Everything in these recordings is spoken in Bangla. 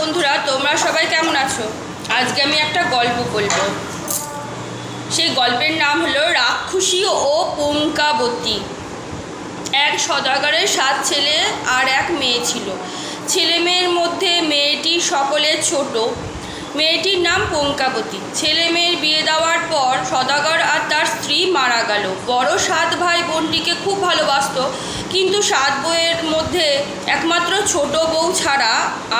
বন্ধুরা, তোমরা সবাই কেমন আছো? আজকে আমি একটা গল্প বলব। সেই গল্পের নাম হলো রাক্ষসী ও পঙ্কাবতী এক সদাগরের সাত ছেলে আর এক মেয়ে ছিল। ছেলে মেয়ের মধ্যে মেয়েটি সকলের ছোট। মেয়েটির নাম পঙ্কাবতী ছেলে মেয়ের বিয়ে দেওয়ার পর সদাগর আর তার স্ত্রী মারা গেল। বড় সাত ভাই বোনটিকে খুব ভালোবাসতো। কিন্তু সাত বউয়ের মধ্যে একমাত্র ছোট বউ ছাড়া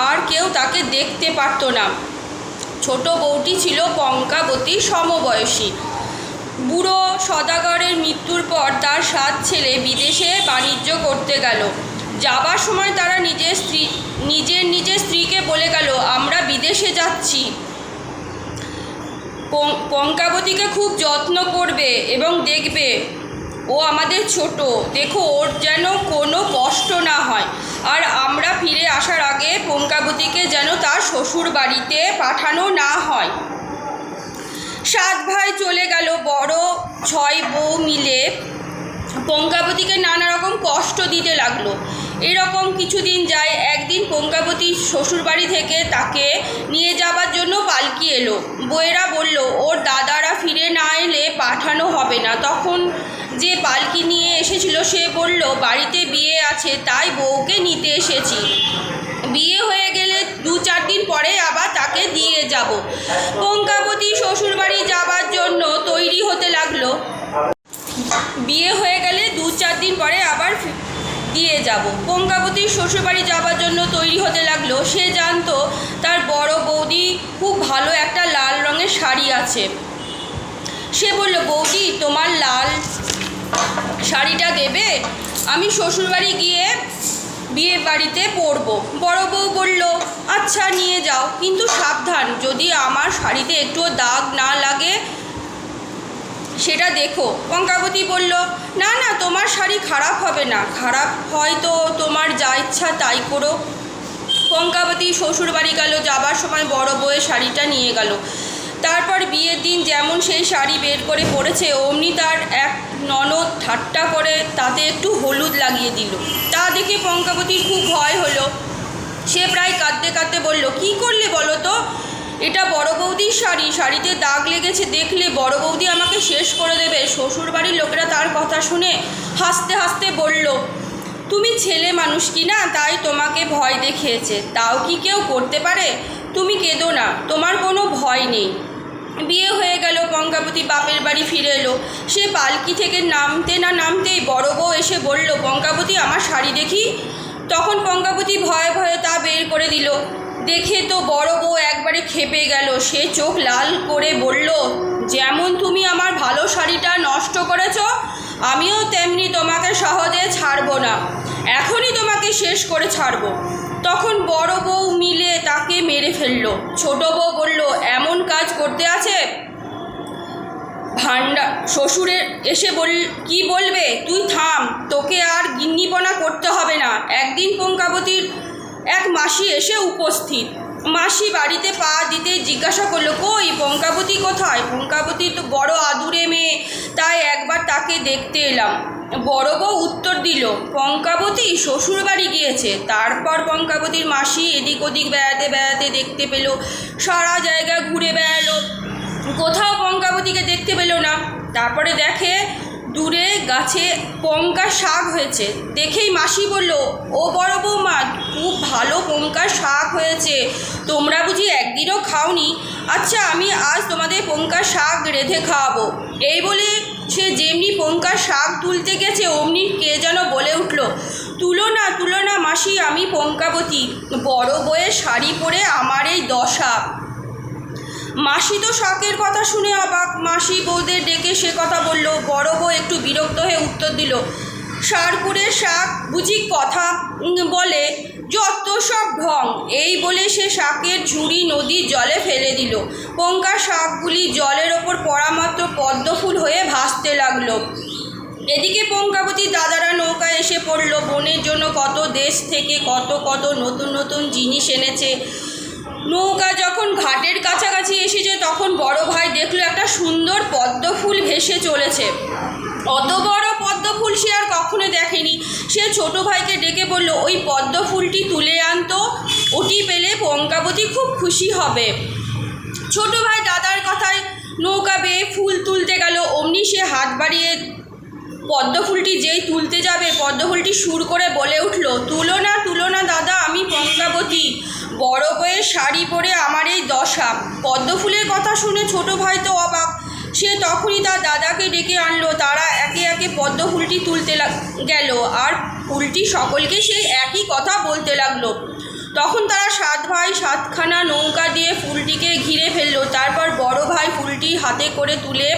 আর কেউ তাকে দেখতে পারতো না। ছোট বউটি ছিল পঙ্কাবতী সমবয়সী। বুড়ো সদাগরের মৃত্যুর পর তার সাত ছেলে বিদেশে বাণিজ্য করতে গেল। যাবার সময় তারা নিজের স্ত্রী, নিজের নিজের স্ত্রীকে বলে গেল, আমরা বিদেশে যাচ্ছি। পঙ্কাবতীকে খুব যত্ন করবে এবং দেখবে। ও আমাদের ছোট। দেখো, ওর যেন কোনো কষ্ট না হয়। আর আমরা ফিরে আসার আগে পঙ্কাবতীকে যেন তার শ্বশুর বাড়িতে পাঠানো না হয়। সাত ভাই চলে গেল, বড় ছয় বউ মিলে। পঙ্কাবতীকে নানা রকম কষ্ট দিতে লাগল। এরকম কিছুদিন যায়, একদিন পঙ্কাবতী শ্বশুরবাড়ি থেকে তাকে নিয়ে যাবার জন্য পালকি এলো। বউয়েরা বলল, ওর দাদারা ফিরে না এলে পাঠানো হবে না। তখন যে পালকি নিয়ে এসেছিল, সে বলল, বাড়িতে বিয়ে আছে, তাই বউকে নিতে এসেছি। বিয়ে হয়ে গেলে দু চার দিন পরে আবার তাকে দিয়ে যাব। পঙ্কাবতী শ্বশুরবাড়ি যাবার জন্য তৈরি হতে লাগল বিয়ে হয়ে গেলে দু চার দিন পরে আবার ফি- দিয়ে যাব। পঙ্কাবতীর শ্বশুরবাড়ি যাবার জন্য তৈরি হতে লাগল। সে জানতো তার বড় বৌদি খুব ভালো একটা লাল রঙের শাড়ি আছে। সে বলল, বৌদি, তোমার লাল শাড়িটা দেবে? আমি শ্বশুরবাড়ি গিয়ে বিয়ে বাড়িতে পরবো। বড় বউ বলল আচ্ছা নিয়ে যাও। কিন্তু সাবধান, যদি আমার শাড়িতে একটুও দাগ না লাগে সেটা দেখো। পঙ্কাবতী বলল, না না, তোমার শাড়ি খারাপ হবে না। খারাপ হয়তো তোমার যা ইচ্ছা তাই করো। পঙ্কাবতী শ্বশুর বাড়ি গেল, যাবার সময় বড় বউয়ের শাড়িটা নিয়ে গেল। তারপর বিয়ের দিন যেমন সেই শাড়ি বের করে পরেছে, অমনি তার এক ননদ ঠাট্টা করে তাতে একটু হলুদ লাগিয়ে দিল। তা দেখে পঙ্কাবতীর খুব ভয় হলো। সে প্রায় কাঁদতে কাঁদতে বলল, কি করলে বলো তো? এটা বড় বৌদির শাড়ি, শাড়িতে দাগ লেগেছে দেখলে বড় বৌদি আমাকে শেষ করে দেবে। শ্বশুর বাড়ির লোকেরা তার কথা শুনে হাসতে হাসতে বলল, তুমি ছেলে মানুষ কি না? তাই তোমাকে ভয় দেখিয়েছে। তাও কি কেউ করতে পারে? তুমি কেঁদো না, তোমার কোনো ভয় নেই। বিয়ে হয়ে গেল পঙ্কাবতী বাপের বাড়ি ফিরে এলো। সে পালকি থেকে নামতে না নামতেই বড় বউ এসে বলল পঙ্কাবতী আমার শাড়ি দেখি? তখন পঙ্কাবতী ভয়ে ভয়ে তা বের করে দিল। দেখে তো বড় বউ একবারে খেপে গেল। সে চোখ লাল করে বলল, যেমন তুমি আমার ভালো শাড়িটা নষ্ট করেছ, আমিও তেমনি তোমাকে সহজে ছাড়বো না। এখনই তোমাকে শেষ করে ছাড়বো। তখন বড় বউ মিলে তাকে মেরে ফেলল। ছোট বউ বলল, এমন কাজ করতে আছে? ভান্ডা শ্বশুরের এসে বল, কি বলবে? তুই থাম, তোকে আর গিন্নিপনা করতে হবে না। একদিন পঙ্কাবতীর এক মাসি এসে উপস্থিত। মাসি বাড়িতে পা দিতে জিজ্ঞাসা করল, কই পঙ্কাবতী কোথায়? পঙ্কাবতী তো বড় আদুরে মেয়ে। তাই একবার তাকে দেখতে এলাম। বড় বউ উত্তর দিল, পঙ্কাবতী শ্বশুর বাড়ি গিয়েছে। তারপর পঙ্কাবতীর মাসি এদিক ওদিক বেড়াতে বেড়াতে দেখতে পেল, সারা জায়গা ঘুরে বেড়ালো। কোথাও পঙ্কাবতীকে দেখতে পেল না। তারপরে দেখে দূরে গাছে পঙ্কা শাক হয়েছে। দেখেই মাসি বলল, ও বড় বৌমা, খুব ভালো পঙ্কা শাক হয়েছে। তোমরা বুঝি একদিনও খাওনি? আচ্ছা আমি আজ তোমাদের পঙ্কা শাক রেঁধে খাওয়াবো। এই বলে সে যেমনি পঙ্কা শাক তুলতে গেছে, অমনি কে যেন বলে উঠল, তুলো না তুলো না মাসি, আমি পঙ্কাবতী। বড় বউয়ের শাড়ি পরে আমার এই দশা। মাসি তো শখের কথা শুনে অবাক। মাসি বউদের ডেকে সে কথা বলল, বড় বউ একটু বিরক্ত হয়ে উত্তর দিল, সারপুরের শাক বুঝি কথা বলে, যত সব ঢং, এই বলে সে শাকের ঝুড়ি নদীর জলে ফেলে দিল। পঙ্কা শাকগুলি জলের ওপর পড়া মাত্র পদ্মফুল হয়ে ভাসতে লাগল। এদিকে পঙ্কাবতী দাদারা নৌকা এসে পড়ল, বনের জন্য কত দেশ থেকে কত কত নতুন নতুন জিনিস এনেছে নৌকা যখন ঘাটের কাছাকাছি এসেছে, তখন বড় ভাই দেখল একটা সুন্দর পদ্ম ফুল ভেসে চলেছে। অত বড় পদ্ম ফুল সে আর কখনো দেখেনি। সে ছোট ভাইকে ডেকে বলল, ওই পদ্ম ফুলটি তুলে আনতো ওটি পেলে পঙ্কাবতী খুব খুশি হবে। ছোট ভাই দাদার কথায় নৌকা বেয়ে ফুল তুলতে গেল। অমনি সে হাত বাড়িয়ে পদ্ম ফুলটি যেই তুলতে যাবে পদ্ম ফুলটি সুর করে বলে উঠল, তুলো না তুলো না দাদা, আমি পঙ্কাবতী। বড় বইয়ের শাড়ি পরে আমার এই দশা। পদ্মফুলের কথা শুনে ছোট ভাই তো অবাক। সে তখনই তার দাদাকে ডেকে আনলো। তারা একে একে পদ্ম ফুলটি তুলতে গেল আর ফুলটি সকলকে সেই একই কথা বলতে লাগল। তখন তারা সাত ভাই সাতখানা নৌকা দিয়ে ফুলটিকে ঘিরে ফেলল। তারপর বড় ভাই ফুলটি হাতে করে তুলে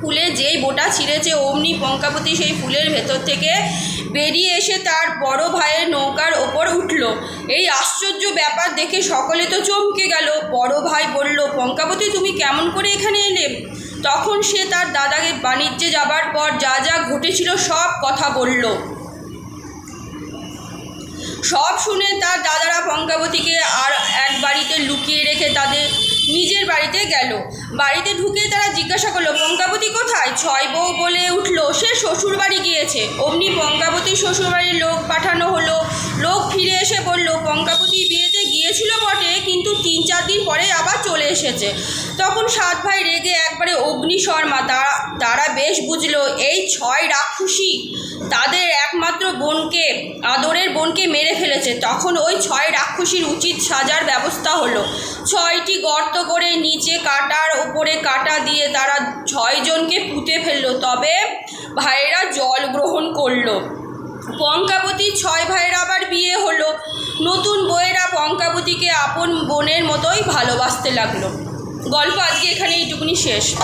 ফুলে যেই বোটা ছিঁড়েছে, অমনি পঙ্কাপতি সেই ফুলের ভেতর থেকে বেরিয়ে এসে তার বড় ভাইয়ের নৌকার ওপর উঠল। এই আশ্চর্য ব্যাপার দেখে সকলে তো চমকে গেল। বড় ভাই বলল, পঙ্কাপতি, তুমি কেমন করে এখানে এলে? তখন সে তার দাদাকে বাণিজ্যে যাবার পর যা যা ঘটেছিল সব কথা বলল। সব শুনে তার দাদারা পঙ্কাবতীকে আর এক বাড়িতে লুকিয়ে রেখে তাদের নিজের বাড়িতে গেল। বাড়িতে ঢুকে তারা জিজ্ঞাসা করল পঙ্কাবতী কোথায় ছয় বউ বলে উঠল, সে শ্বশুর বাড়ি গিয়েছে। অমনি পঙ্কাবতীর শ্বশুর বাড়ির লোক পাঠানো হলো। লোক ফিরে এসে বলল পঙ্কাবতী বিয়েতে গিয়েছিল বটে, কিন্তু তিন চার দিন পরে আবার চলে এসেছে। তখন সাত ভাই রেগে একবারে অগ্নিশর্মা তারা তারা বেশ বুঝলো, এই ছয় রাক্ষসী তাদের একমাত্র বোনকে, আদরের বোনকে মেরে ফেলেছে। তখন ওই ছয় রাক্ষসীর উচিত সাজার ব্যবস্থা হলো। ছয়টি গর্ত করে নিচে কাটার ওপরে কাটা দিয়ে তারা ছয়জনকে পুঁতে ফেলল তবে ভাইয়েরা জল গ্রহণ করল। পঙ্কাবতী ছয় ভাইয়ের আবার বিয়ে হলো। নতুন বউয়েরা পঙ্কাবতীকে আপন বোনের মতোই ভালোবাসতে লাগল। গল্প আজকে এখানে এইটুকুনি শেষ।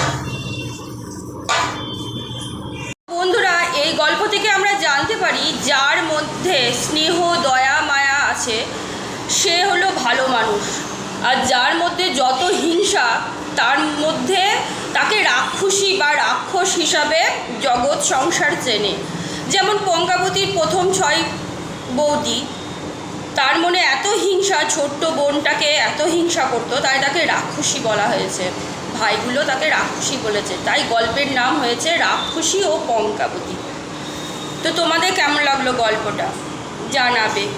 বন্ধুরা, এই গল্প থেকে আমরা জানতে পারি যার মধ্যে স্নেহ, দয়া, মায়া আছে। সে হলো ভালো মানুষ। আর যার মধ্যে যত হিংসা, তার মধ্যে তাকে রাক্ষসী বা রাক্ষস হিসাবে জগৎ সংসার চেনে। যেমন পঙ্কাবতীর প্রথম ছয় বৌদি, তার মনে এত হিংসা, ছোট্ট বোনটাকে এত হিংসা করতো, তাই তাকে রাক্ষসী বলা হয়েছে। ভাইগুলো তাকে রাক্ষসী বলেছে। তাই গল্পের নাম হয়েছে রাক্ষসী ও পঙ্কাবতী তো তোমাদের কেমন লাগল গল্পটা? জানাবে।